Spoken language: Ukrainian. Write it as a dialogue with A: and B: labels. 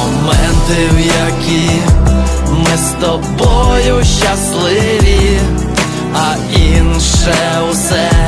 A: моменти, в які ми з тобою щасливі, а інше усе